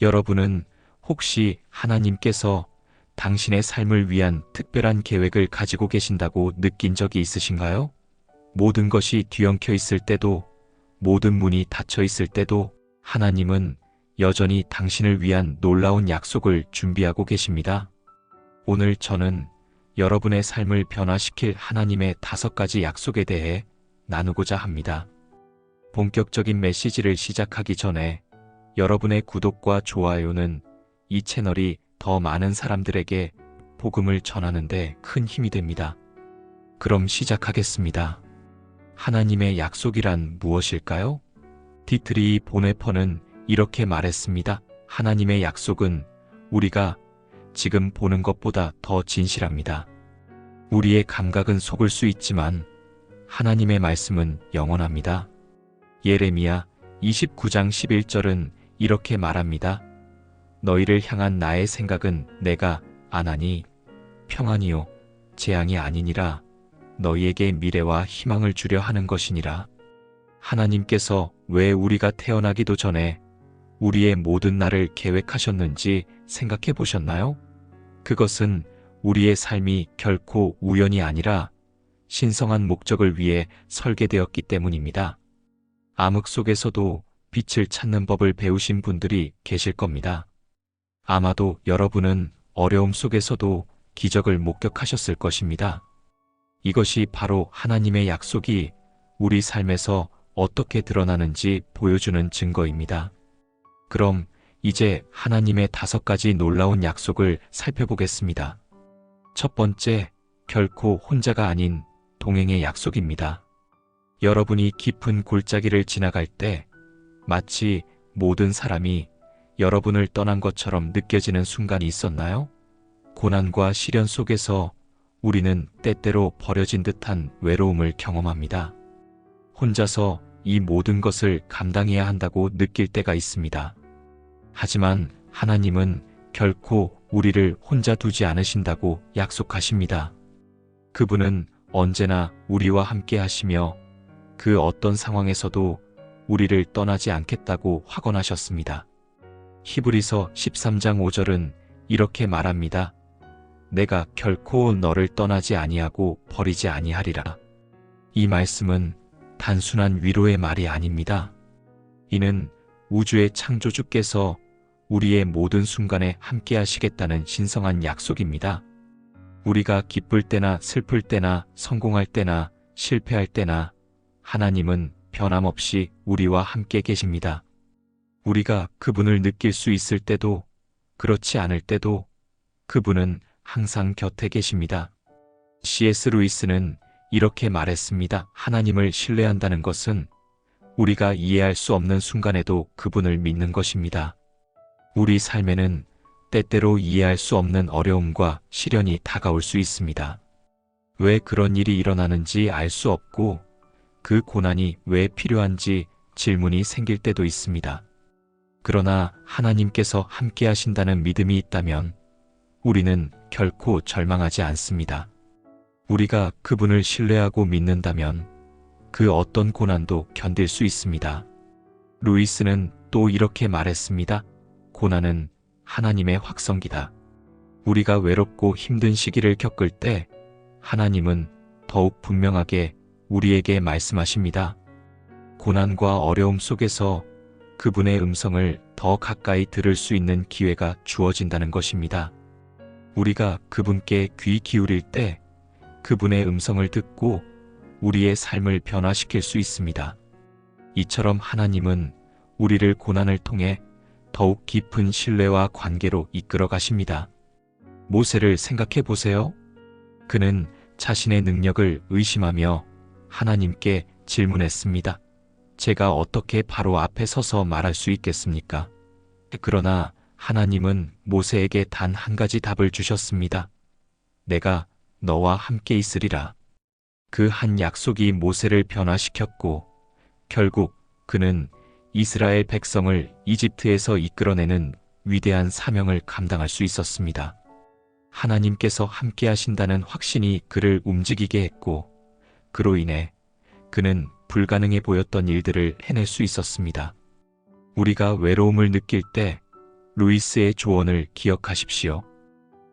여러분은 혹시 하나님께서 당신의 삶을 위한 특별한 계획을 가지고 계신다고 느낀 적이 있으신가요? 모든 것이 뒤엉켜 있을 때도, 모든 문이 닫혀 있을 때도 하나님은 여전히 당신을 위한 놀라운 약속을 준비하고 계십니다. 오늘 저는 여러분의 삶을 변화시킬 하나님의 다섯 가지 약속에 대해 나누고자 합니다. 본격적인 메시지를 시작하기 전에 여러분의 구독과 좋아요는 이 채널이 더 많은 사람들에게 복음을 전하는데 큰 힘이 됩니다. 그럼 시작하겠습니다. 하나님의 약속이란 무엇일까요? 디트리 보네퍼는 이렇게 말했습니다. 하나님의 약속은 우리가 지금 보는 것보다 더 진실합니다. 우리의 감각은 속을 수 있지만 하나님의 말씀은 영원합니다. 예레미야 29장 11절은 이렇게 말합니다. 너희를 향한 나의 생각은 내가 안하니 평안이요 재앙이 아니니라 너희에게 미래와 희망을 주려 하는 것이니라. 하나님께서 왜 우리가 태어나기도 전에 우리의 모든 날을 계획하셨는지 생각해 보셨나요? 그것은 우리의 삶이 결코 우연이 아니라 신성한 목적을 위해 설계되었기 때문입니다. 암흑 속에서도 빛을 찾는 법을 배우신 분들이 계실 겁니다. 아마도 여러분은 어려움 속에서도 기적을 목격하셨을 것입니다. 이것이 바로 하나님의 약속이 우리 삶에서 어떻게 드러나는지 보여주는 증거입니다. 그럼 이제 하나님의 다섯 가지 놀라운 약속을 살펴보겠습니다. 첫 번째, 결코 혼자가 아닌 동행의 약속입니다. 여러분이 깊은 골짜기를 지나갈 때 마치 모든 사람이 여러분을 떠난 것처럼 느껴지는 순간이 있었나요? 고난과 시련 속에서 우리는 때때로 버려진 듯한 외로움을 경험합니다. 혼자서 이 모든 것을 감당해야 한다고 느낄 때가 있습니다. 하지만 하나님은 결코 우리를 혼자 두지 않으신다고 약속하십니다. 그분은 언제나 우리와 함께 하시며 그 어떤 상황에서도 우리를 떠나지 않겠다고 확언하셨습니다. 히브리서 13장 5절은 이렇게 말합니다. 내가 결코 너를 떠나지 아니하고 버리지 아니하리라. 이 말씀은 단순한 위로의 말이 아닙니다. 이는 우주의 창조주께서 우리의 모든 순간에 함께 하시겠다는 신성한 약속입니다. 우리가 기쁠 때나 슬플 때나 성공할 때나 실패할 때나 하나님은 변함없이 우리와 함께 계십니다. 우리가 그분을 느낄 수 있을 때도 그렇지 않을 때도 그분은 항상 곁에 계십니다. C.S. 루이스는 이렇게 말했습니다. 하나님을 신뢰한다는 것은 우리가 이해할 수 없는 순간에도 그분을 믿는 것입니다. 우리 삶에는 때때로 이해할 수 없는 어려움과 시련이 다가올 수 있습니다. 왜 그런 일이 일어나는지 알 수 없고 그 고난이 왜 필요한지 질문이 생길 때도 있습니다. 그러나 하나님께서 함께 하신다는 믿음이 있다면 우리는 결코 절망하지 않습니다. 우리가 그분을 신뢰하고 믿는다면 그 어떤 고난도 견딜 수 있습니다. 루이스는 또 이렇게 말했습니다. 고난은 하나님의 확성기다. 우리가 외롭고 힘든 시기를 겪을 때 하나님은 더욱 분명하게 우리에게 말씀하십니다. 고난과 어려움 속에서 그분의 음성을 더 가까이 들을 수 있는 기회가 주어진다는 것입니다. 우리가 그분께 귀 기울일 때 그분의 음성을 듣고 우리의 삶을 변화시킬 수 있습니다. 이처럼 하나님은 우리를 고난을 통해 더욱 깊은 신뢰와 관계로 이끌어 가십니다. 모세를 생각해 보세요. 그는 자신의 능력을 의심하며 하나님께 질문했습니다. 제가 어떻게 바로 앞에 서서 말할 수 있겠습니까? 그러나 하나님은 모세에게 단 한 가지 답을 주셨습니다. 내가 너와 함께 있으리라. 그 한 약속이 모세를 변화시켰고 결국 그는 이스라엘 백성을 이집트에서 이끌어내는 위대한 사명을 감당할 수 있었습니다. 하나님께서 함께 하신다는 확신이 그를 움직이게 했고 그로 인해 그는 불가능해 보였던 일들을 해낼 수 있었습니다. 우리가 외로움을 느낄 때 루이스의 조언을 기억하십시오.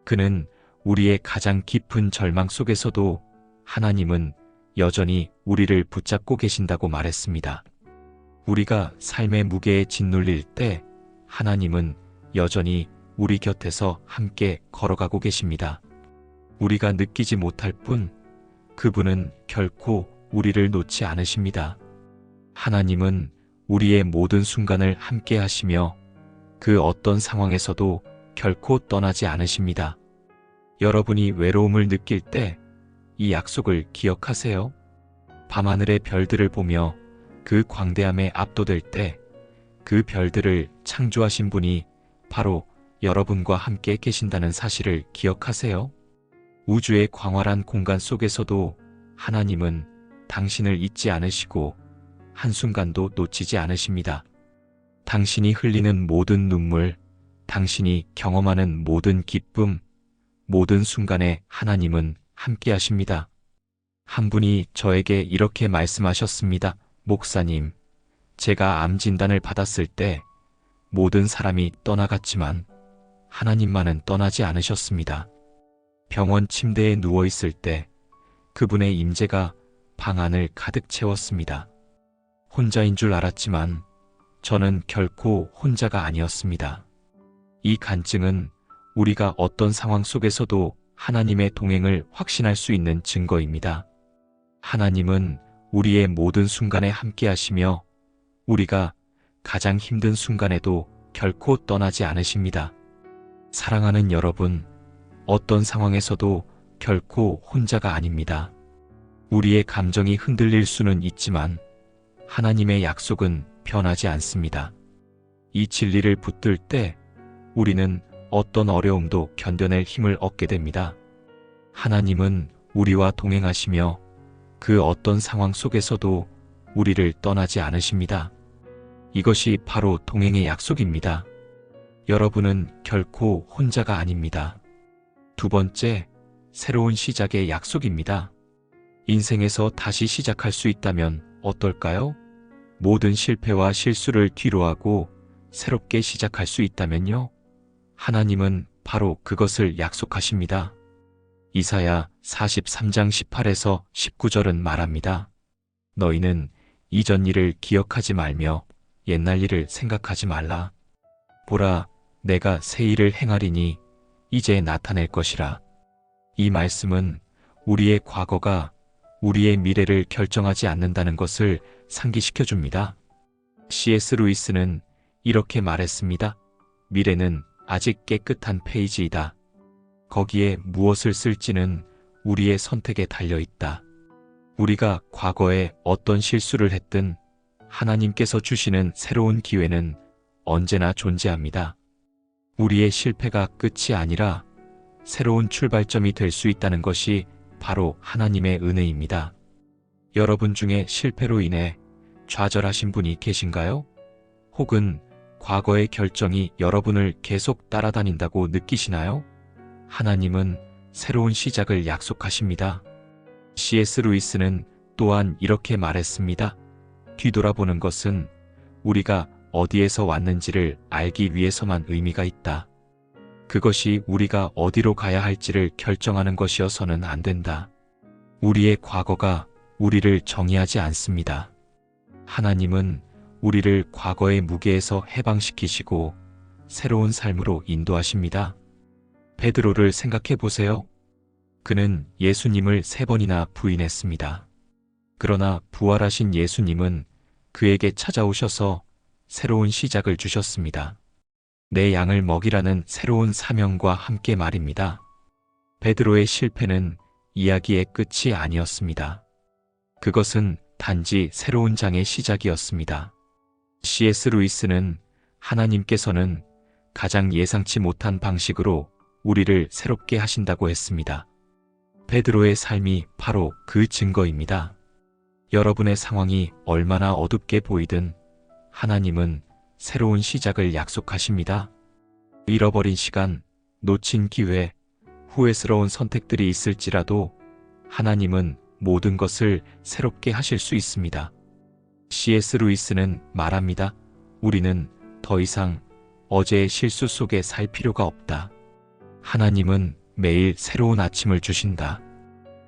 그는 우리의 가장 깊은 절망 속에서도 하나님은 여전히 우리를 붙잡고 계신다고 말했습니다. 우리가 삶의 무게에 짓눌릴 때 하나님은 여전히 우리 곁에서 함께 걸어가고 계십니다. 우리가 느끼지 못할 뿐 그분은 결코 우리를 놓지 않으십니다. 하나님은 우리의 모든 순간을 함께 하시며 그 어떤 상황에서도 결코 떠나지 않으십니다. 여러분이 외로움을 느낄 때 이 약속을 기억하세요. 밤하늘의 별들을 보며 그 광대함에 압도될 때 그 별들을 창조하신 분이 바로 여러분과 함께 계신다는 사실을 기억하세요. 우주의 광활한 공간 속에서도 하나님은 당신을 잊지 않으시고 한순간도 놓치지 않으십니다. 당신이 흘리는 모든 눈물, 당신이 경험하는 모든 기쁨, 모든 순간에 하나님은 함께 하십니다. 한 분이 저에게 이렇게 말씀하셨습니다. 목사님, 제가 암 진단을 받았을 때 모든 사람이 떠나갔지만 하나님만은 떠나지 않으셨습니다. 병원 침대에 누워 있을 때 그분의 임재가 방 안을 가득 채웠습니다. 혼자인 줄 알았지만 저는 결코 혼자가 아니었습니다. 이 간증은 우리가 어떤 상황 속에서도 하나님의 동행을 확신할 수 있는 증거입니다. 하나님은 우리의 모든 순간에 함께 하시며 우리가 가장 힘든 순간에도 결코 떠나지 않으십니다. 사랑하는 여러분, 어떤 상황에서도 결코 혼자가 아닙니다. 우리의 감정이 흔들릴 수는 있지만 하나님의 약속은 변하지 않습니다. 이 진리를 붙들 때 우리는 어떤 어려움도 견뎌낼 힘을 얻게 됩니다. 하나님은 우리와 동행하시며 그 어떤 상황 속에서도 우리를 떠나지 않으십니다. 이것이 바로 동행의 약속입니다. 여러분은 결코 혼자가 아닙니다. 두 번째, 새로운 시작의 약속입니다. 인생에서 다시 시작할 수 있다면 어떨까요? 모든 실패와 실수를 뒤로하고 새롭게 시작할 수 있다면요? 하나님은 바로 그것을 약속하십니다. 이사야 43장 18에서 19절은 말합니다. 너희는 이전 일을 기억하지 말며 옛날 일을 생각하지 말라. 보라, 내가 새 일을 행하리니 이제 나타낼 것이라. 이 말씀은 우리의 과거가 우리의 미래를 결정하지 않는다는 것을 상기시켜 줍니다. C.S. 루이스는 이렇게 말했습니다. 미래는 아직 깨끗한 페이지이다. 거기에 무엇을 쓸지는 우리의 선택에 달려 있다. 우리가 과거에 어떤 실수를 했든 하나님께서 주시는 새로운 기회는 언제나 존재합니다. 우리의 실패가 끝이 아니라 새로운 출발점이 될 수 있다는 것이 바로 하나님의 은혜입니다. 여러분 중에 실패로 인해 좌절하신 분이 계신가요? 혹은 과거의 결정이 여러분을 계속 따라다닌다고 느끼시나요? 하나님은 새로운 시작을 약속하십니다. C.S. 루이스는 또한 이렇게 말했습니다. 뒤돌아보는 것은 우리가 어디에서 왔는지를 알기 위해서만 의미가 있다. 그것이 우리가 어디로 가야 할지를 결정하는 것이어서는 안 된다. 우리의 과거가 우리를 정의하지 않습니다. 하나님은 우리를 과거의 무게에서 해방시키시고 새로운 삶으로 인도하십니다. 베드로를 생각해 보세요. 그는 예수님을 세 번이나 부인했습니다. 그러나 부활하신 예수님은 그에게 찾아오셔서 새로운 시작을 주셨습니다. 내 양을 먹이라는 새로운 사명과 함께 말입니다. 베드로의 실패는 이야기의 끝이 아니었습니다. 그것은 단지 새로운 장의 시작이었습니다. C.S. 루이스는 하나님께서는 가장 예상치 못한 방식으로 우리를 새롭게 하신다고 했습니다. 베드로의 삶이 바로 그 증거입니다. 여러분의 상황이 얼마나 어둡게 보이든 하나님은 새로운 시작을 약속하십니다. 잃어버린 시간, 놓친 기회, 후회스러운 선택들이 있을지라도 하나님은 모든 것을 새롭게 하실 수 있습니다. C.S. 루이스는 말합니다. 우리는 더 이상 어제의 실수 속에 살 필요가 없다. 하나님은 매일 새로운 아침을 주신다.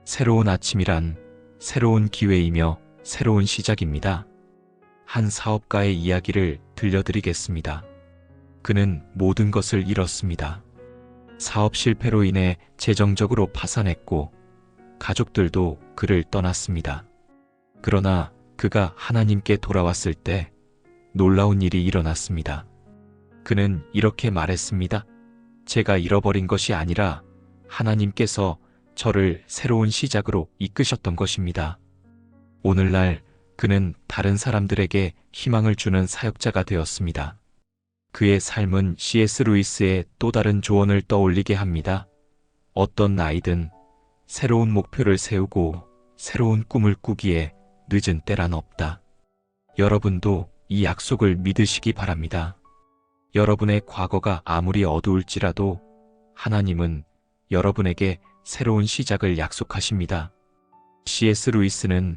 새로운 아침이란 새로운 기회이며 새로운 시작입니다. 한 사업가의 이야기를 들려드리겠습니다. 그는 모든 것을 잃었습니다. 사업 실패로 인해 재정적으로 파산했고 가족들도 그를 떠났습니다. 그러나 그가 하나님께 돌아왔을 때 놀라운 일이 일어났습니다. 그는 이렇게 말했습니다. 제가 잃어버린 것이 아니라 하나님께서 저를 새로운 시작으로 이끄셨던 것입니다. 오늘날 그는 다른 사람들에게 희망을 주는 사역자가 되었습니다. 그의 삶은 C.S. 루이스의 또 다른 조언을 떠올리게 합니다. 어떤 나이든 새로운 목표를 세우고 새로운 꿈을 꾸기에 늦은 때란 없다. 여러분도 이 약속을 믿으시기 바랍니다. 여러분의 과거가 아무리 어두울지라도 하나님은 여러분에게 새로운 시작을 약속하십니다. C.S. 루이스는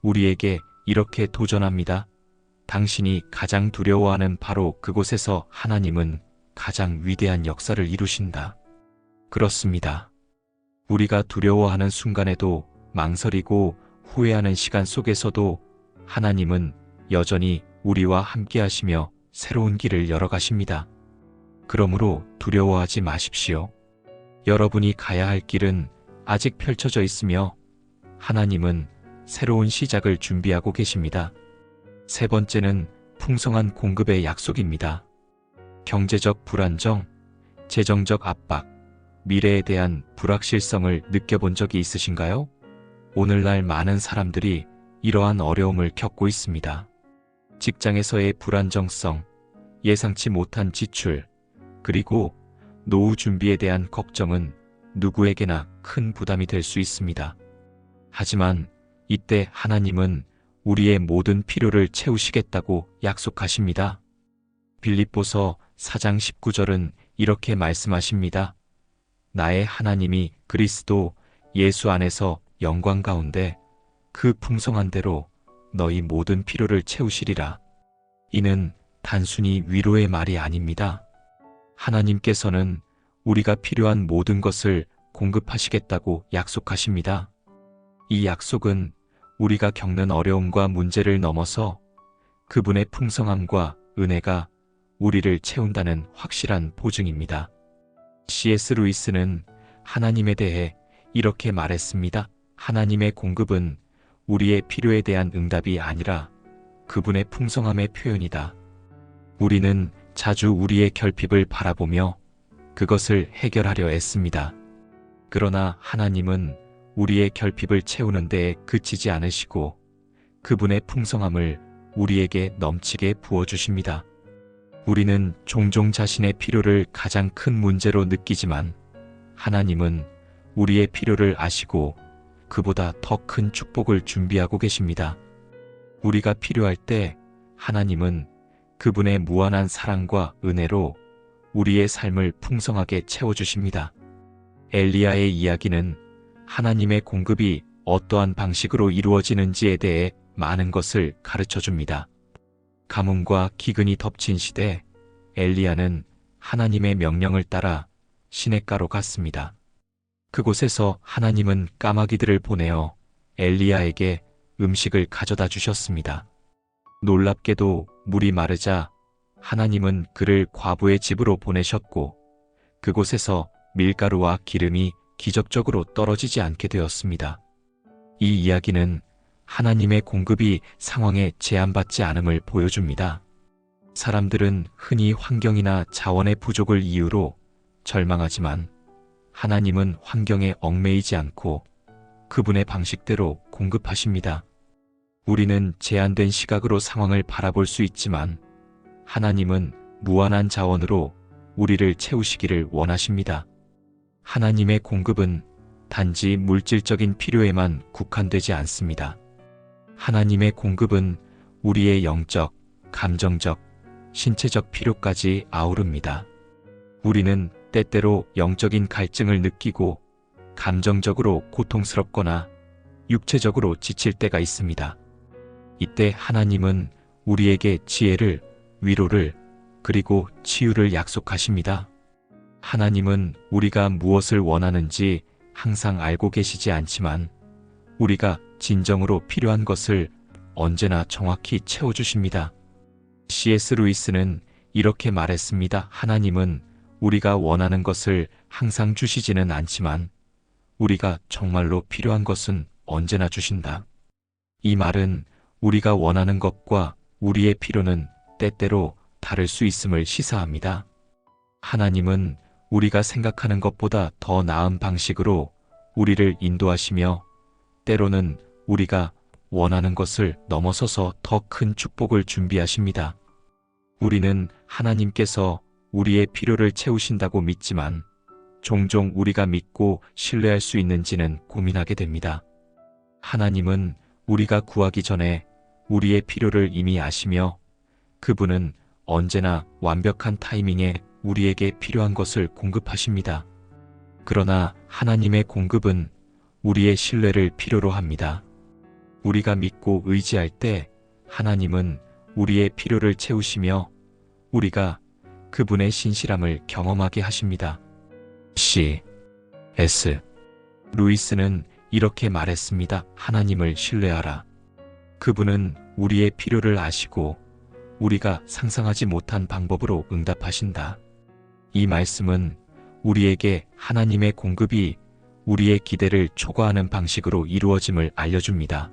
우리에게 이렇게 도전합니다. 당신이 가장 두려워하는 바로 그곳에서 하나님은 가장 위대한 역사를 이루신다. 그렇습니다. 우리가 두려워하는 순간에도 망설이고 후회하는 시간 속에서도 하나님은 여전히 우리와 함께 하시며 새로운 길을 열어가십니다. 그러므로 두려워하지 마십시오. 여러분이 가야 할 길은 아직 펼쳐져 있으며 하나님은 새로운 시작을 준비하고 계십니다. 세 번째는 풍성한 공급의 약속입니다. 경제적 불안정, 재정적 압박, 미래에 대한 불확실성을 느껴본 적이 있으신가요? 오늘날 많은 사람들이 이러한 어려움을 겪고 있습니다. 직장에서의 불안정성, 예상치 못한 지출, 그리고 노후 준비에 대한 걱정은 누구에게나 큰 부담이 될 수 있습니다. 하지만 이때 하나님은 우리의 모든 필요를 채우시겠다고 약속하십니다. 빌립보서 4장 19절은 이렇게 말씀하십니다. 나의 하나님이 그리스도 예수 안에서 영광 가운데 그 풍성한 대로 너희 모든 필요를 채우시리라. 이는 단순히 위로의 말이 아닙니다. 하나님께서는 우리가 필요한 모든 것을 공급하시겠다고 약속하십니다. 이 약속은 우리가 겪는 어려움과 문제를 넘어서 그분의 풍성함과 은혜가 우리를 채운다는 확실한 보증입니다. C.S. 루이스는 하나님에 대해 이렇게 말했습니다. 하나님의 공급은 우리의 필요에 대한 응답이 아니라 그분의 풍성함의 표현이다. 우리는 자주 우리의 결핍을 바라보며 그것을 해결하려 애씁니다. 그러나 하나님은 우리의 결핍을 채우는 데에 그치지 않으시고 그분의 풍성함을 우리에게 넘치게 부어주십니다. 우리는 종종 자신의 필요를 가장 큰 문제로 느끼지만 하나님은 우리의 필요를 아시고 그보다 더 큰 축복을 준비하고 계십니다. 우리가 필요할 때 하나님은 그분의 무한한 사랑과 은혜로 우리의 삶을 풍성하게 채워주십니다. 엘리야의 이야기는 하나님의 공급이 어떠한 방식으로 이루어지는지에 대해 많은 것을 가르쳐 줍니다. 가뭄과 기근이 덮친 시대 엘리야는 하나님의 명령을 따라 시냇가로 갔습니다. 그곳에서 하나님은 까마귀들을 보내어 엘리야에게 음식을 가져다 주셨습니다. 놀랍게도 물이 마르자 하나님은 그를 과부의 집으로 보내셨고 그곳에서 밀가루와 기름이 기적적으로 떨어지지 않게 되었습니다. 이 이야기는 하나님의 공급이 상황에 제한받지 않음을 보여줍니다. 사람들은 흔히 환경이나 자원의 부족을 이유로 절망하지만 하나님은 환경에 얽매이지 않고 그분의 방식대로 공급하십니다. 우리는 제한된 시각으로 상황을 바라볼 수 있지만 하나님은 무한한 자원으로 우리를 채우시기를 원하십니다. 하나님의 공급은 단지 물질적인 필요에만 국한되지 않습니다. 하나님의 공급은 우리의 영적, 감정적, 신체적 필요까지 아우릅니다. 우리는 때때로 영적인 갈증을 느끼고 감정적으로 고통스럽거나 육체적으로 지칠 때가 있습니다. 이때 하나님은 우리에게 지혜를, 위로를, 그리고 치유를 약속하십니다. 하나님은 우리가 무엇을 원하는지 항상 알고 계시지 않지만 우리가 진정으로 필요한 것을 언제나 정확히 채워주십니다. C.S. 루이스는 이렇게 말했습니다. 하나님은 우리가 원하는 것을 항상 주시지는 않지만 우리가 정말로 필요한 것은 언제나 주신다. 이 말은 우리가 원하는 것과 우리의 필요는 때때로 다를 수 있음을 시사합니다. 하나님은 우리가 생각하는 것보다 더 나은 방식으로 우리를 인도하시며 때로는 우리가 원하는 것을 넘어서서 더 큰 축복을 준비하십니다. 우리는 하나님께서 우리의 필요를 채우신다고 믿지만 종종 우리가 믿고 신뢰할 수 있는지는 고민하게 됩니다. 하나님은 우리가 구하기 전에 우리의 필요를 이미 아시며 그분은 언제나 완벽한 타이밍에 우리에게 필요한 것을 공급하십니다. 그러나 하나님의 공급은 우리의 신뢰를 필요로 합니다. 우리가 믿고 의지할 때 하나님은 우리의 필요를 채우시며 우리가 그분의 신실함을 경험하게 하십니다. C. S. 루이스는 이렇게 말했습니다. 하나님을 신뢰하라. 그분은 우리의 필요를 아시고 우리가 상상하지 못한 방법으로 응답하신다. 이 말씀은 우리에게 하나님의 공급이 우리의 기대를 초과하는 방식으로 이루어짐을 알려줍니다.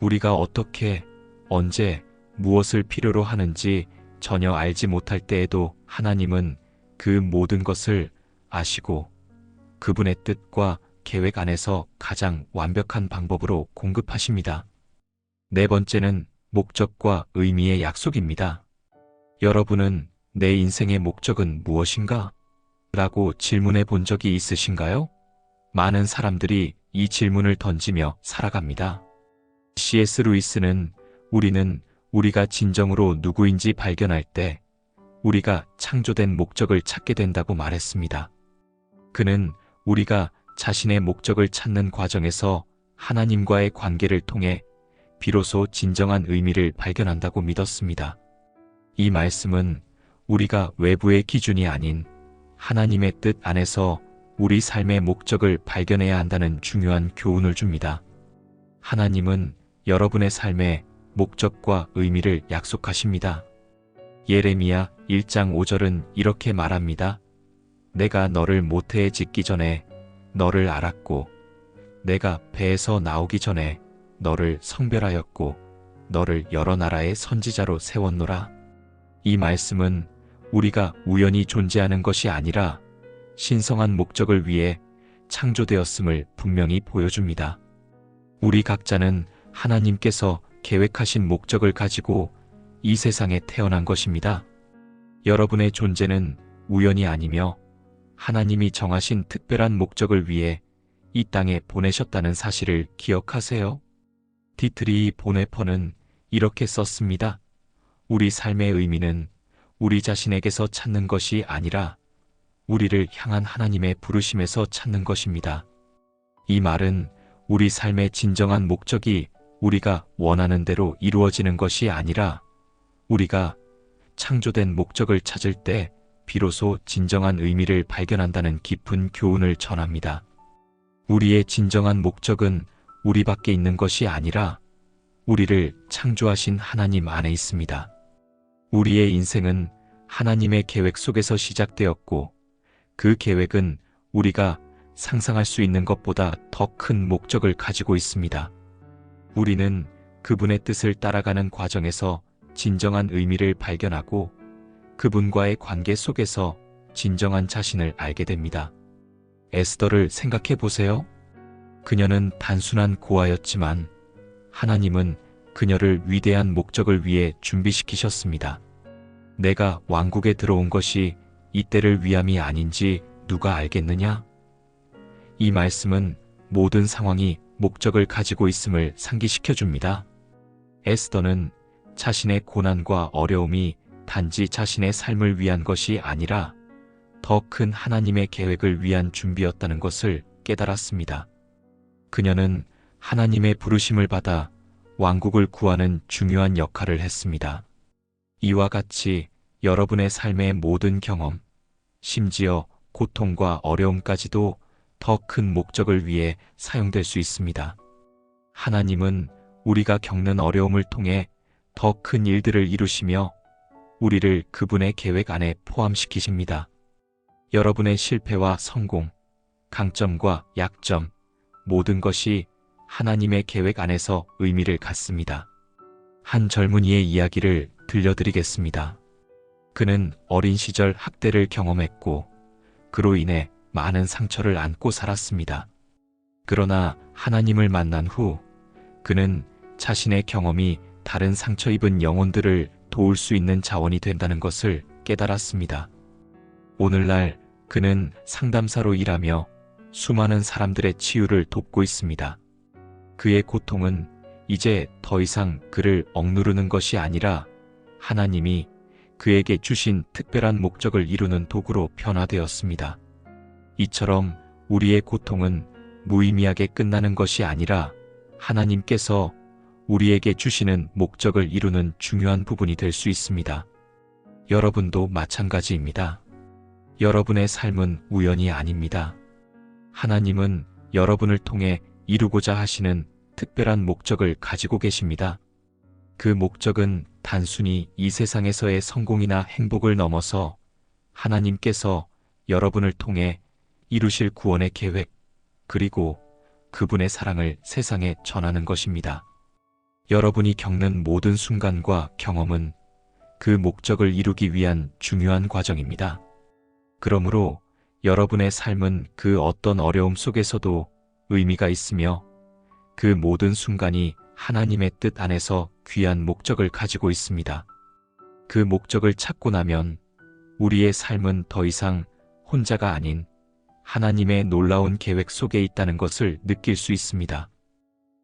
우리가 어떻게, 언제, 무엇을 필요로 하는지 전혀 알지 못할 때에도 하나님은 그 모든 것을 아시고 그분의 뜻과 계획 안에서 가장 완벽한 방법으로 공급하십니다. 네 번째는 목적과 의미의 약속입니다. 여러분은 내 인생의 목적은 무엇인가? 라고 질문해 본 적이 있으신가요? 많은 사람들이 이 질문을 던지며 살아갑니다. C.S. 루이스는 우리는 우리가 진정으로 누구인지 발견할 때 우리가 창조된 목적을 찾게 된다고 말했습니다. 그는 우리가 자신의 목적을 찾는 과정에서 하나님과의 관계를 통해 비로소 진정한 의미를 발견한다고 믿었습니다. 이 말씀은 우리가 외부의 기준이 아닌 하나님의 뜻 안에서 우리 삶의 목적을 발견해야 한다는 중요한 교훈을 줍니다. 하나님은 여러분의 삶에 목적과 의미를 약속하십니다. 예레미야 1장 5절은 이렇게 말합니다. 내가 너를 모태에 짓기 전에 너를 알았고 내가 배에서 나오기 전에 너를 성별하였고 너를 여러 나라의 선지자로 세웠노라. 이 말씀은 우리가 우연히 존재하는 것이 아니라 신성한 목적을 위해 창조되었음을 분명히 보여줍니다. 우리 각자는 하나님께서 계획하신 목적을 가지고 이 세상에 태어난 것입니다. 여러분의 존재는 우연이 아니며 하나님이 정하신 특별한 목적을 위해 이 땅에 보내셨다는 사실을 기억하세요. 디트리 보네퍼는 이렇게 썼습니다. 우리 삶의 의미는 우리 자신에게서 찾는 것이 아니라 우리를 향한 하나님의 부르심에서 찾는 것입니다. 이 말은 우리 삶의 진정한 목적이 우리가 원하는 대로 이루어지는 것이 아니라 우리가 창조된 목적을 찾을 때 비로소 진정한 의미를 발견한다는 깊은 교훈을 전합니다. 우리의 진정한 목적은 우리 밖에 있는 것이 아니라 우리를 창조하신 하나님 안에 있습니다. 우리의 인생은 하나님의 계획 속에서 시작되었고 그 계획은 우리가 상상할 수 있는 것보다 더 큰 목적을 가지고 있습니다. 우리는 그분의 뜻을 따라가는 과정에서 진정한 의미를 발견하고 그분과의 관계 속에서 진정한 자신을 알게 됩니다. 에스더를 생각해 보세요. 그녀는 단순한 고아였지만 하나님은 그녀를 위대한 목적을 위해 준비시키셨습니다. 내가 왕국에 들어온 것이 이때를 위함이 아닌지 누가 알겠느냐? 이 말씀은 모든 상황이 목적을 가지고 있음을 상기시켜 줍니다. 에스더는 자신의 고난과 어려움이 단지 자신의 삶을 위한 것이 아니라 더 큰 하나님의 계획을 위한 준비였다는 것을 깨달았습니다. 그녀는 하나님의 부르심을 받아 왕국을 구하는 중요한 역할을 했습니다. 이와 같이 여러분의 삶의 모든 경험, 심지어 고통과 어려움까지도 더 큰 목적을 위해 사용될 수 있습니다. 하나님은 우리가 겪는 어려움을 통해 더 큰 일들을 이루시며 우리를 그분의 계획 안에 포함시키십니다. 여러분의 실패와 성공, 강점과 약점, 모든 것이 하나님의 계획 안에서 의미를 갖습니다. 한 젊은이의 이야기를 들려드리겠습니다. 그는 어린 시절 학대를 경험했고, 그로 인해 많은 상처를 안고 살았습니다. 그러나 하나님을 만난 후, 그는 자신의 경험이 다른 상처 입은 영혼들을 도울 수 있는 자원이 된다는 것을 깨달았습니다. 오늘날 그는 상담사로 일하며 수많은 사람들의 치유를 돕고 있습니다. 그의 고통은 이제 더 이상 그를 억누르는 것이 아니라 하나님이 그에게 주신 특별한 목적을 이루는 도구로 변화되었습니다. 이처럼 우리의 고통은 무의미하게 끝나는 것이 아니라 하나님께서 우리에게 주시는 목적을 이루는 중요한 부분이 될 수 있습니다. 여러분도 마찬가지입니다. 여러분의 삶은 우연이 아닙니다. 하나님은 여러분을 통해 이루고자 하시는 특별한 목적을 가지고 계십니다. 그 목적은 단순히 이 세상에서의 성공이나 행복을 넘어서 하나님께서 여러분을 통해 이루실 구원의 계획, 그리고 그분의 사랑을 세상에 전하는 것입니다. 여러분이 겪는 모든 순간과 경험은 그 목적을 이루기 위한 중요한 과정입니다. 그러므로 여러분의 삶은 그 어떤 어려움 속에서도 의미가 있으며 그 모든 순간이 하나님의 뜻 안에서 귀한 목적을 가지고 있습니다. 그 목적을 찾고 나면 우리의 삶은 더 이상 혼자가 아닌 하나님의 놀라운 계획 속에 있다는 것을 느낄 수 있습니다.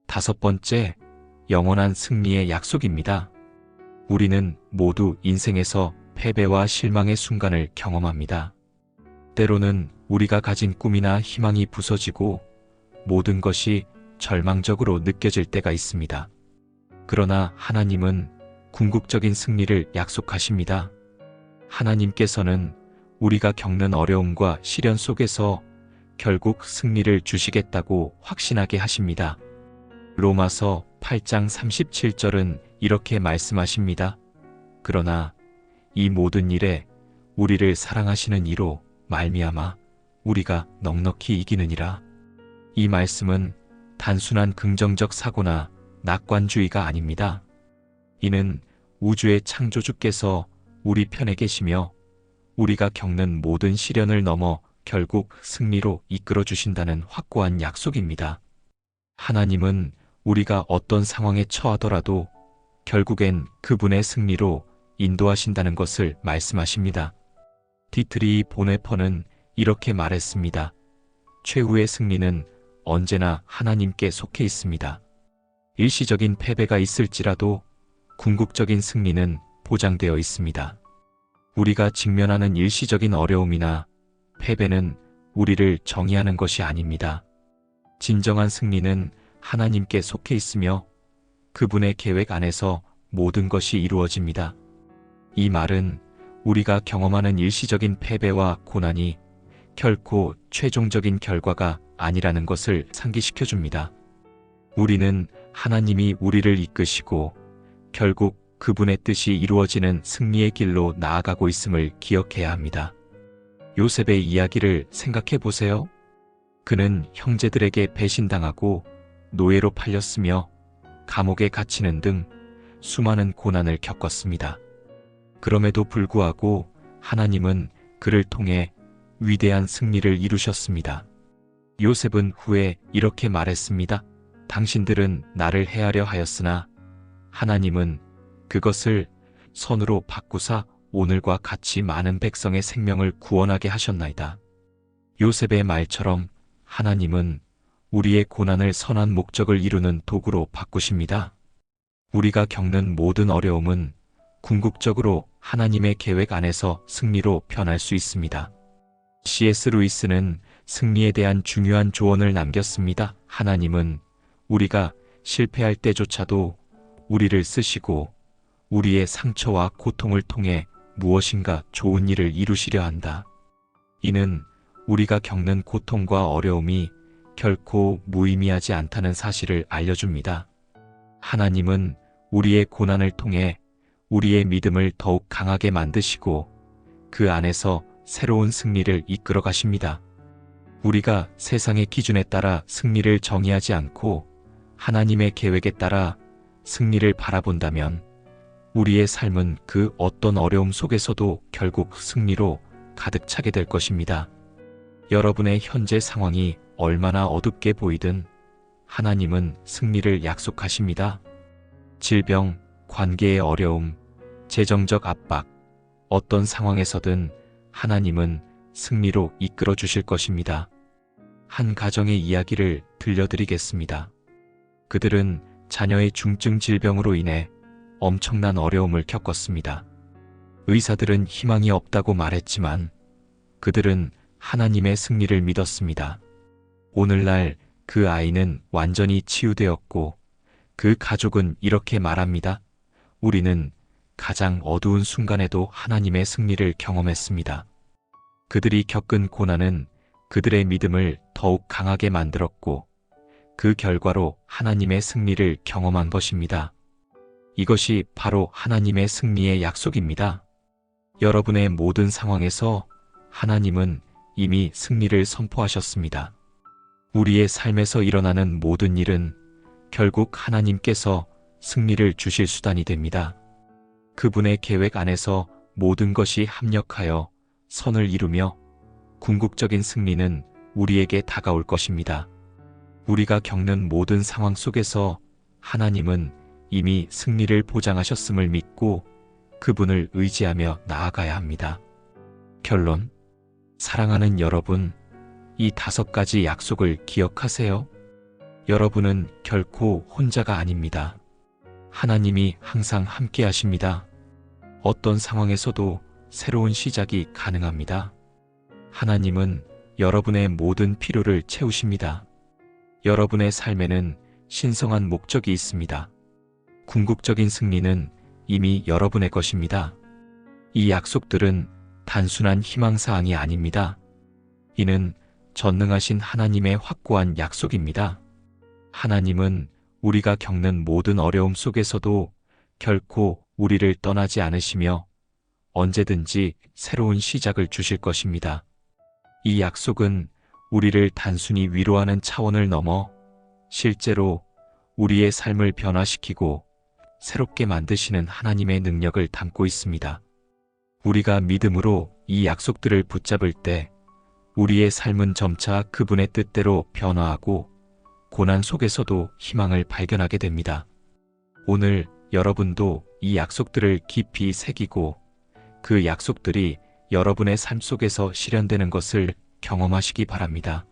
다섯 번째, 영원한 승리의 약속입니다. 우리는 모두 인생에서 패배와 실망의 순간을 경험합니다. 때로는 우리가 가진 꿈이나 희망이 부서지고 모든 것이 절망적으로 느껴질 때가 있습니다. 그러나 하나님은 궁극적인 승리를 약속하십니다. 하나님께서는 우리가 겪는 어려움과 시련 속에서 결국 승리를 주시겠다고 확신하게 하십니다. 로마서 8장 37절은 이렇게 말씀하십니다. 그러나 이 모든 일에 우리를 사랑하시는 이로 말미암아 우리가 넉넉히 이기느니라. 이 말씀은 단순한 긍정적 사고나 낙관주의가 아닙니다. 이는 우주의 창조주께서 우리 편에 계시며 우리가 겪는 모든 시련을 넘어 결국 승리로 이끌어 주신다는 확고한 약속입니다. 하나님은 우리가 어떤 상황에 처하더라도 결국엔 그분의 승리로 인도하신다는 것을 말씀하십니다. 디트리 보네퍼는 이렇게 말했습니다. 최후의 승리는 언제나 하나님께 속해 있습니다. 일시적인 패배가 있을지라도 궁극적인 승리는 보장되어 있습니다. 우리가 직면하는 일시적인 어려움이나 패배는 우리를 정의하는 것이 아닙니다. 진정한 승리는 하나님께 속해 있으며 그분의 계획 안에서 모든 것이 이루어집니다. 이 말은 우리가 경험하는 일시적인 패배와 고난이 결코 최종적인 결과가 아니라는 것을 상기시켜 줍니다. 우리는 하나님이 우리를 이끄시고 결국 그분의 뜻이 이루어지는 승리의 길로 나아가고 있음을 기억해야 합니다. 요셉의 이야기를 생각해 보세요. 그는 형제들에게 배신당하고 노예로 팔렸으며 감옥에 갇히는 등 수많은 고난을 겪었습니다. 그럼에도 불구하고 하나님은 그를 통해 위대한 승리를 이루셨습니다. 요셉은 후에 이렇게 말했습니다. 당신들은 나를 해하려 하였으나 하나님은 그것을 선으로 바꾸사 오늘과 같이 많은 백성의 생명을 구원하게 하셨나이다. 요셉의 말처럼 하나님은 우리의 고난을 선한 목적을 이루는 도구로 바꾸십니다. 우리가 겪는 모든 어려움은 궁극적으로 하나님의 계획 안에서 승리로 변할 수 있습니다. C.S. 루이스는 승리에 대한 중요한 조언을 남겼습니다. 하나님은 우리가 실패할 때조차도 우리를 쓰시고 우리의 상처와 고통을 통해 무엇인가 좋은 일을 이루시려 한다. 이는 우리가 겪는 고통과 어려움이 결코 무의미하지 않다는 사실을 알려줍니다. 하나님은 우리의 고난을 통해 우리의 믿음을 더욱 강하게 만드시고 그 안에서 새로운 승리를 이끌어 가십니다. 우리가 세상의 기준에 따라 승리를 정의하지 않고 하나님의 계획에 따라 승리를 바라본다면 우리의 삶은 그 어떤 어려움 속에서도 결국 승리로 가득 차게 될 것입니다. 여러분의 현재 상황이 얼마나 어둡게 보이든 하나님은 승리를 약속하십니다. 질병, 관계의 어려움, 재정적 압박, 어떤 상황에서든 하나님은 승리로 이끌어 주실 것입니다. 한 가정의 이야기를 들려드리겠습니다. 그들은 자녀의 중증 질병으로 인해 엄청난 어려움을 겪었습니다. 의사들은 희망이 없다고 말했지만 그들은 하나님의 승리를 믿었습니다. 오늘날 그 아이는 완전히 치유되었고 그 가족은 이렇게 말합니다. 우리는 가장 어두운 순간에도 하나님의 승리를 경험했습니다. 그들이 겪은 고난은 그들의 믿음을 더욱 강하게 만들었고 그 결과로 하나님의 승리를 경험한 것입니다. 이것이 바로 하나님의 승리의 약속입니다. 여러분의 모든 상황에서 하나님은 이미 승리를 선포하셨습니다. 우리의 삶에서 일어나는 모든 일은 결국 하나님께서 승리를 주실 수단이 됩니다. 그분의 계획 안에서 모든 것이 합력하여 선을 이루며 궁극적인 승리는 우리에게 다가올 것입니다. 우리가 겪는 모든 상황 속에서 하나님은 이미 승리를 보장하셨음을 믿고 그분을 의지하며 나아가야 합니다. 결론. 사랑하는 여러분, 이 다섯 가지 약속을 기억하세요. 여러분은 결코 혼자가 아닙니다. 하나님이 항상 함께 하십니다. 어떤 상황에서도 새로운 시작이 가능합니다. 하나님은 여러분의 모든 필요를 채우십니다. 여러분의 삶에는 신성한 목적이 있습니다. 궁극적인 승리는 이미 여러분의 것입니다. 이 약속들은 단순한 희망사항이 아닙니다. 이는 전능하신 하나님의 확고한 약속입니다. 하나님은 우리가 겪는 모든 어려움 속에서도 결코 우리를 떠나지 않으시며 언제든지 새로운 시작을 주실 것입니다. 이 약속은 우리를 단순히 위로하는 차원을 넘어 실제로 우리의 삶을 변화시키고 새롭게 만드시는 하나님의 능력을 담고 있습니다. 우리가 믿음으로 이 약속들을 붙잡을 때 우리의 삶은 점차 그분의 뜻대로 변화하고 고난 속에서도 희망을 발견하게 됩니다. 오늘 여러분도 이 약속들을 깊이 새기고 그 약속들이 여러분의 삶 속에서 실현되는 것을 경험하시기 바랍니다.